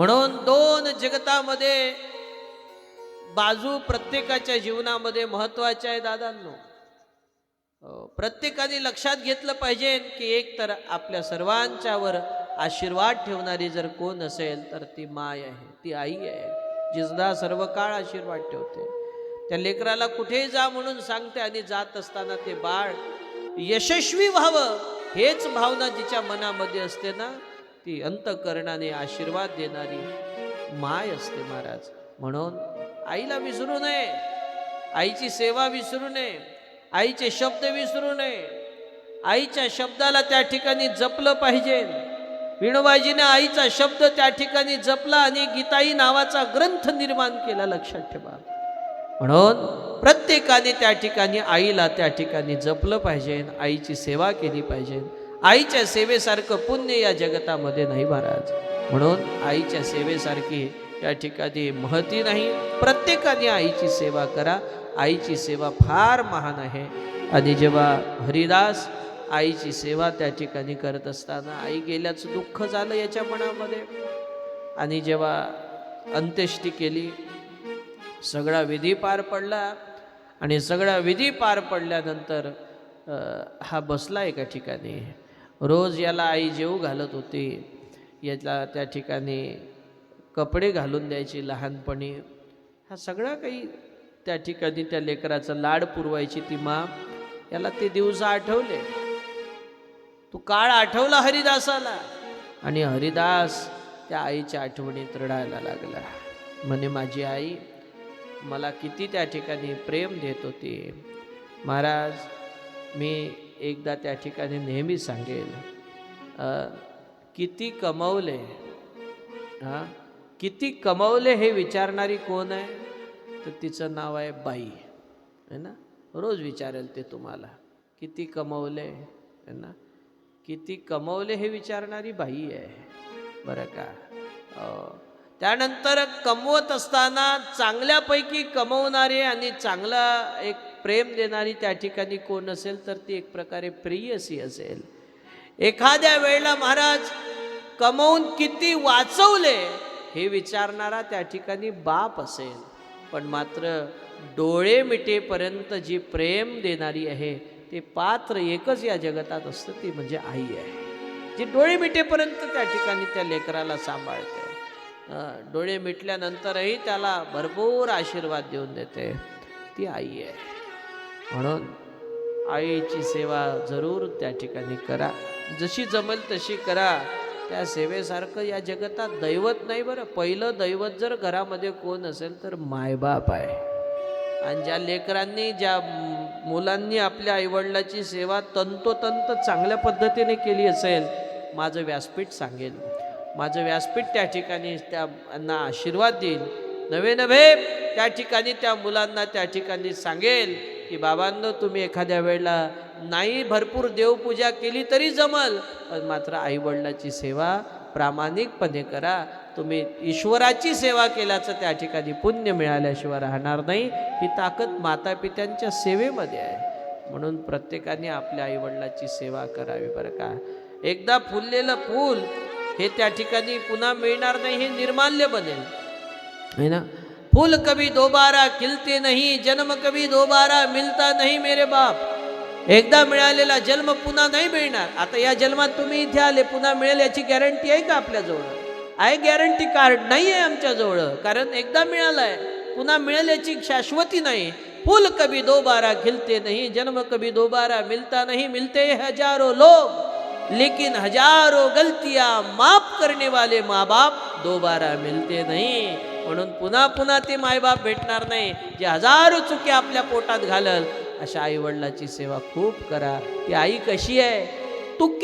म्हणून दोन जगतामध्ये बाजू प्रत्येकाच्या जीवनामध्ये महत्त्वाच्या आहे दादांनो. प्रत्येकाने लक्षात घेतलं पाहिजे की एक तर आपल्या सर्वांच्यावर आशीर्वाद ठेवणारी जर कोण असेल तर ती माय आहे ती आई आहे जिजदा सर्व काळ आशीर्वाद ठेवते. त्या लेकराला कुठेही जा म्हणून सांगते आणि जात असताना ते बाळ यशस्वी व्हावं हेच भावना जिच्या मनामध्ये असते ना. ती अंतकरणाने आशीर्वाद देणारी माय असते महाराज. म्हणून आईला विसरू नये आईची सेवा विसरू नये आईचे शब्द विसरू नये. आईच्या शब्दाला त्या ठिकाणी जपलं पाहिजे. विणोबाजीने आईचा शब्द त्या ठिकाणी जपला आणि गीताई नावाचा ग्रंथ निर्माण केला लक्षात ठेवा. म्हणून प्रत्येकाने त्या ठिकाणी आईला त्या ठिकाणी जपलं पाहिजे आईची सेवा केली पाहिजे. आईच्या सेवेसारखं पुण्य या जगतामध्ये नाही महाराज. म्हणून आईच्या सेवेसारखी या ठिकाणी महती नाही. प्रत्येकाने आईची सेवा करा. आईची सेवा फार महान आहे. आणि जेव्हा हरिदास आईची सेवा त्या ठिकाणी करत असताना आई गेल्याचं दुःख झालं याच्या मनामध्ये. आणि जेव्हा अंत्येष्टी केली सगळा विधी पार पडला आणि सगळा विधी पार पडल्यानंतर हा बसला एका ठिकाणी. रोज याला आई जेऊ घालत होती. याला त्या ठिकाणी कपडे घालून द्यायची लहानपणी. हा सगळा काही त्या ठिकाणी त्या लेकराचं लाड पुरवायची ती मा. याला ते दिवस आठवले. तो काळ आठवला हरिदासाला. आणि हरिदास त्या आईच्या आठवणीत रडायला लागला. म्हणे माझी आई मला किती त्या ठिकाणी प्रेम देत होती. महाराज मी एकदा त्या ठिकाणी नेहमी सांगेल किती कमवले हां किती कमवले हे विचारणारी कोण आहे? तर तिचं नाव आहे बाई है ना? रोज विचारेल ते तुम्हाला किती कमवले है ना? किती कमवले हे विचारणारी बाई आहे बरं का? त्यानंतर कमवत असताना चांगल्यापैकी कमवणारे आणि चांगला एक प्रेम देणारी त्या ठिकाणी कोण असेल तर ती एक प्रकारे प्रियसी असेल. एखाद्या वेळेला महाराज कमवून किती वाचवले हे विचारणारा त्या ठिकाणी बाप असेल. पण मात्र डोळे मिटेपर्यंत जी प्रेम देणारी आहे ते पात्र एकच या जगतात असतं ती म्हणजे आई आहे. जी डोळे मिटेपर्यंत त्या ठिकाणी त्या लेकराला सांभाळते. डोळे मिटल्यानंतरही त्याला भरपूर आशीर्वाद देऊन देते. ती आई आहे. म्हणून आईची सेवा जरूर त्या ठिकाणी करा. जशी जमेल तशी करा. त्या सेवेसारखं या जगतात दैवत नाही बरं. पहिलं दैवत जर घरामध्ये कोण असेल तर मायबाप आहे. आणि ज्या लेकरांनी ज्या मुलांनी आपल्या आईवडिलाची सेवा तंतोतंत चांगल्या पद्धतीने केली असेल माझं व्यासपीठ सांगेल माझं व्यासपीठ त्या ठिकाणी त्यांना आशीर्वाद देईल नवे नव्हे त्या ठिकाणी त्या मुलांना त्या ठिकाणी सांगेल की बाबांनो तुम्ही एखाद्या वेळेला नाही भरपूर देवपूजा केली तरी जमल पण मात्र आईवडिलाची सेवा प्रामाणिकपणे करा. तुम्ही ईश्वराची सेवा केल्याचं त्या ठिकाणी पुण्य मिळाल्याशिवाय राहणार नाही. ही ताकद मातापित्यांच्या सेवेमध्ये आहे. म्हणून प्रत्येकाने आपल्या आईवडिलाची सेवा करावी बरं का. एकदा फुललेलं फूल हे त्या ठिकाणी पुन्हा मिळणार नाही हे निर्माल्य बनेल. है ना? फूल कभी दोबारा खिलते नहीं जन्म कभी दोबारा मिलता नहीं मेरे बाप। एकदा मिळालेला जन्म पुन्हा नाही मिळणार। आता या जन्मात तुम्ही इथे आले पुन्हा मिळेल याची गॅरंटी आहे का आपल्याजवळ आहे गॅरंटी कार्ड नाही आहे आमच्याजवळ कारण एकदा मिळालाय पुन्हा मिळेल याची शाश्वती नाही। फूल कभी दोबारा खिलते नहीं जन्म कभी दोबारा मिलता नहीं मिलते हजारो हजारों लोग लेकिन हजारों गलतियां माफ करने वाले माँ बाप दोबारा मिलते नहीं। म्हणून पुन्हा पुन्हा ते मायबाप भेटणार नाही. जे हजारो चुके आपल्या पोटात घालल अशा आईवडिलाची सेवा खूप करा. ती आई कशी आहे? तू